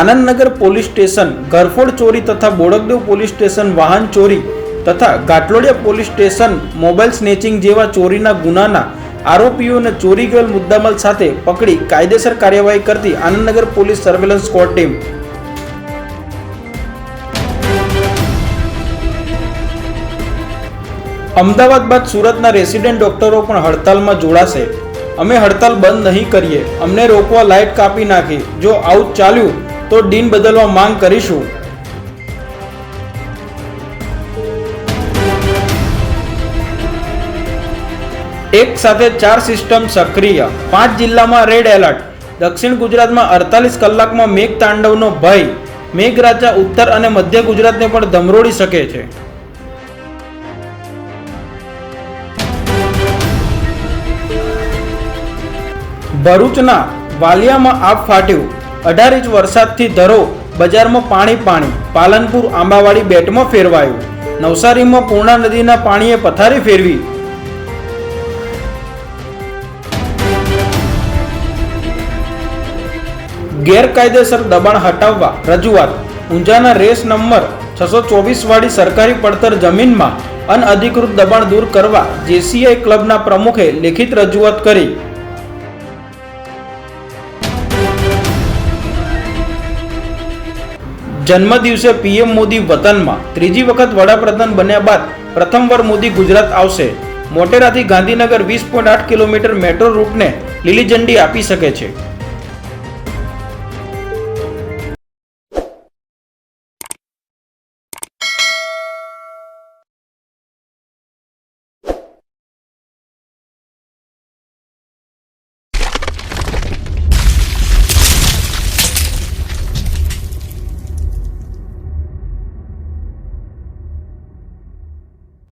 Anandnagar police station, ઘરફોડ ચોરી તથા Bodakdev police station વાહન ચોરી તથા Ghatlodia police station mobile snatching જેવા ચોરીના ગુનાના આરોપીઓને ચોરી ગયેલ મુદ્દામાલ સાથે પકડી કાયદેસર કાર્યવાહી કરતી Anandnagar police surveillance squad team. Ahmedabad બાદ સુરતના રેસિડેન્ટ ડોક્ટરો પણ હડતાલમાં જોડાશે. અમે હડતાલ બંધ નહીં કરીએ. અમને રોકવા લાઇટ કાપી નાખી. જો આવું ચાલ્યું, તો ડીન બદલવા માંગ કરીશું. એક સાથે ચાર સિસ્ટમ સક્રિય. પાંચ જિલ્લામાં રેડ એલર્ટ. દક્ષિણ ગુજરાતમાં અડતાલીસ કલાકમાં મેઘ તાંડવનો ભય. મેઘરાજા ઉત્તર અને મધ્ય ગુજરાતને પણ ધમરોડી શકે છે. ભરૂચના વાલિયામાં આગ ફાટ્યું. અઢાર ઇંચ વરસાદથી ધરો બજારમાં પાણી પાણી. પાલનપુર આંબાવાડી બેટમાં ફેરવાયું. નવસારીમાં પૂર્ણા નદીના પાણીએ પથારી ફેરવી. ગેરકાયદેસર દબાણ હટાવવા રજૂઆત. ઊંઝાના રેસ નંબર છસો ચોવીસ વાળી સરકારી પડતર જમીનમાં અનઅધિકૃત દબાણ દૂર કરવા જેસીઆઈ ક્લબના પ્રમુખે લેખિત રજૂઆત કરી. જન્મદિવસે પીએમ મોદી વતનમાં ત્રીજી વખત વડાપ્રધાન બન્યા બાદ પ્રથમવાર મોદી ગુજરાત આવશે. મોટેરાથી ગાંધીનગર વીસ પોઈન્ટ આઠ કિલોમીટર મેટ્રો રૂટને લીલી ઝંડી આપી શકે છે.